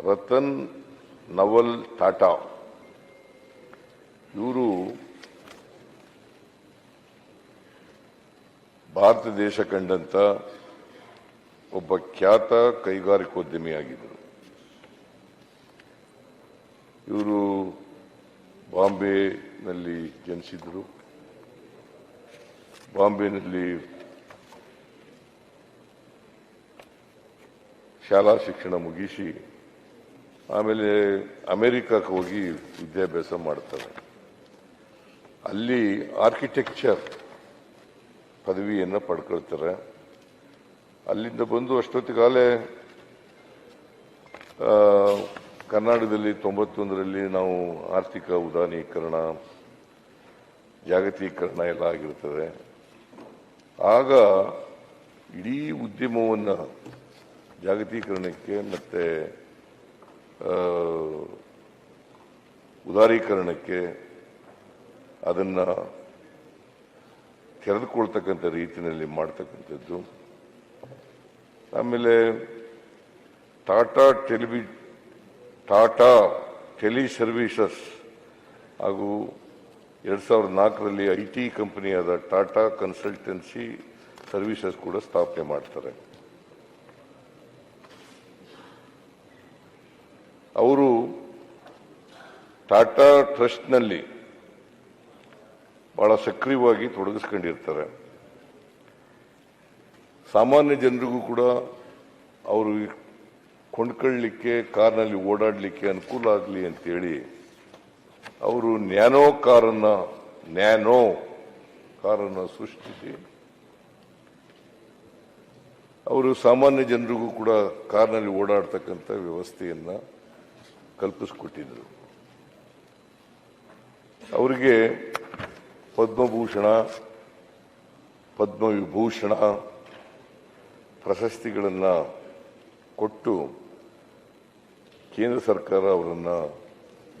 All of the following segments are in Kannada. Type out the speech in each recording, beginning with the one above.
ರತನ್, ನವಲ್, ಟಾಟಾ. ಇವರು ಭಾರತ ದೇಶ ಕಂಡಂತ ಒಬ್ಬ ಖ್ಯಾತ ಕೈಗಾರಿಕೋದ್ಯಮಿಯಾಗಿದ್ದರು. ಇವರು ಬಾಂಬೆನಲ್ಲಿ ಜನಿಸಿದರು. ಬಾಂಬೆನಲ್ಲಿ ಶಾಲಾ ಶಿಕ್ಷಣ ಮುಗಿಸಿ ಆಮೇಲೆ ಅಮೆರಿಕಕ್ಕೆ ಹೋಗಿ ವಿದ್ಯಾಭ್ಯಾಸ ಮಾಡ್ತಾರೆ. ಅಲ್ಲಿ ಆರ್ಕಿಟೆಕ್ಚರ್ ಪದವಿಯನ್ನು ಪಡ್ಕೊಳ್ತಾರೆ. ಅಲ್ಲಿಂದ ಬಂದು ಅಷ್ಟೊತ್ತಿಗಾಲೇ ಕರ್ನಾಟಕದಲ್ಲಿ ತೊಂಬತ್ತೊಂದರಲ್ಲಿ ನಾವು ಆರ್ಥಿಕ ಉದಾನೀಕರಣ, ಜಾಗತೀಕರಣ ಎಲ್ಲ ಆಗಿರ್ತದೆ. ಆಗ ಇಡೀ ಉದ್ಯಮವನ್ನು ಜಾಗತೀಕರಣಕ್ಕೆ ಮತ್ತೆ ಉದಾರೀಕರಣಕ್ಕೆ ಅದನ್ನು ತೆರೆದುಕೊಳ್ತಕ್ಕಂಥ ರೀತಿಯಲ್ಲಿ ಮಾಡ್ತಕ್ಕಂಥದ್ದು. ಆಮೇಲೆ ಟಾಟಾ ಟೆಲಿವಿ, ಟಾಟಾ ಟೆಲಿ ಸರ್ವಿಸಸ್ ಹಾಗೂ ಎರಡು ಸಾವಿರದ ನಾಲ್ಕರಲ್ಲಿ ಐ ಟಿ ಕಂಪನಿಯಾದ ಟಾಟಾ ಕನ್ಸಲ್ಟೆನ್ಸಿ ಸರ್ವಿಸಸ್ ಕೂಡ ಸ್ಥಾಪನೆ ಮಾಡ್ತಾರೆ. ಅವರು ಟಾಟಾ ಟ್ರಸ್ಟ್ನಲ್ಲಿ ಬಹಳ ಸಕ್ರಿಯವಾಗಿ ತೊಡಗಿಸ್ಕೊಂಡಿರ್ತಾರೆ. ಸಾಮಾನ್ಯ ಜನರಿಗೂ ಕೂಡ ಅವರು ಕೊಂಡ್ಕೊಳ್ಳಲಿಕ್ಕೆ ಕಾರ್ನಲ್ಲಿ ಓಡಾಡಲಿಕ್ಕೆ ಅನುಕೂಲ ಆಗಲಿ ಅಂತೇಳಿ ಅವರು ನ್ಯಾನೋ ಕಾರನ್ನು ನ್ಯಾನೋ ಕಾರನ್ನು ಸೃಷ್ಟಿಸಿ ಅವರು ಸಾಮಾನ್ಯ ಜನರಿಗೂ ಕೂಡ ಕಾರ್ನಲ್ಲಿ ಓಡಾಡ್ತಕ್ಕಂಥ ವ್ಯವಸ್ಥೆಯನ್ನ ಕಲ್ಪಿಸಿಕೊಟ್ಟಿದ್ರು. ಅವರಿಗೆ ಪದ್ಮಭೂಷಣ, ಪದ್ಮವಿಭೂಷಣ ಪ್ರಶಸ್ತಿಗಳನ್ನು ಕೊಟ್ಟು ಕೇಂದ್ರ ಸರ್ಕಾರ ಅವರನ್ನು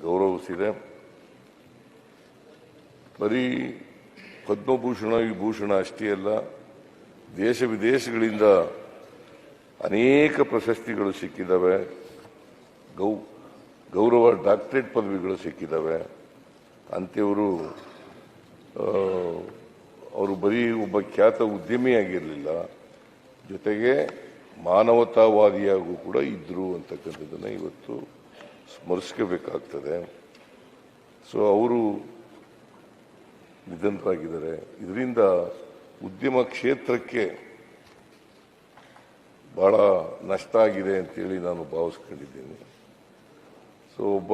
ಗೌರವಿಸಿದೆ. ಬರೀ ಪದ್ಮಭೂಷಣ, ವಿಭೂಷಣ ಅಷ್ಟೇ ಅಲ್ಲ, ದೇಶ ವಿದೇಶಗಳಿಂದ ಅನೇಕ ಪ್ರಶಸ್ತಿಗಳು ಸಿಕ್ಕಿದ್ದಾವೆ ಗೌ ಗೌರವ ಡಾಕ್ಟ್ರೇಟ್ ಪದವಿಗಳು ಸಿಕ್ಕಿದ್ದಾವೆ ಅಂತೆಯವರು ಅವರು ಬರೀ ಒಬ್ಬ ಖ್ಯಾತ ಉದ್ಯಮಿಯಾಗಿರಲಿಲ್ಲ. ಜೊತೆಗೆ ಮಾನವತಾವಾದಿಯಾಗೂ ಕೂಡ ಇದ್ದರು ಅಂತಕ್ಕಂಥದ್ದನ್ನು ಇವತ್ತು ಸ್ಮರಿಸ್ಕೋಬೇಕಾಗ್ತದೆ. ಸೊ ಅವರು ನಿಧನರಾಗಿದ್ದಾರೆ. ಇದರಿಂದ ಉದ್ಯಮ ಕ್ಷೇತ್ರಕ್ಕೆ ಬಹಳ ನಷ್ಟ ಆಗಿದೆ ಅಂತೇಳಿ ನಾನು ಭಾವಿಸ್ಕೊಂಡಿದ್ದೀನಿ. ಸೊ ಒಬ್ಬ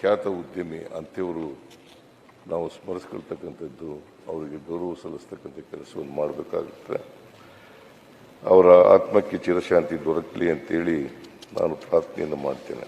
ಖ್ಯಾತ ಉದ್ಯಮಿ ಅಂಥವರು ನಾವು ಸ್ಮರಿಸ್ಕೊಳ್ತಕ್ಕಂಥದ್ದು, ಅವರಿಗೆ ಗೌರವ ಸಲ್ಲಿಸ್ತಕ್ಕಂಥ ಕೆಲಸವನ್ನು ಮಾಡಬೇಕಾಗುತ್ತೆ. ಅವರ ಆತ್ಮಕ್ಕೆ ಚಿರಶಾಂತಿ ದೊರಕಲಿ ಅಂತೇಳಿ ನಾನು ಪ್ರಾರ್ಥನೆಯನ್ನು ಮಾಡ್ತೇನೆ.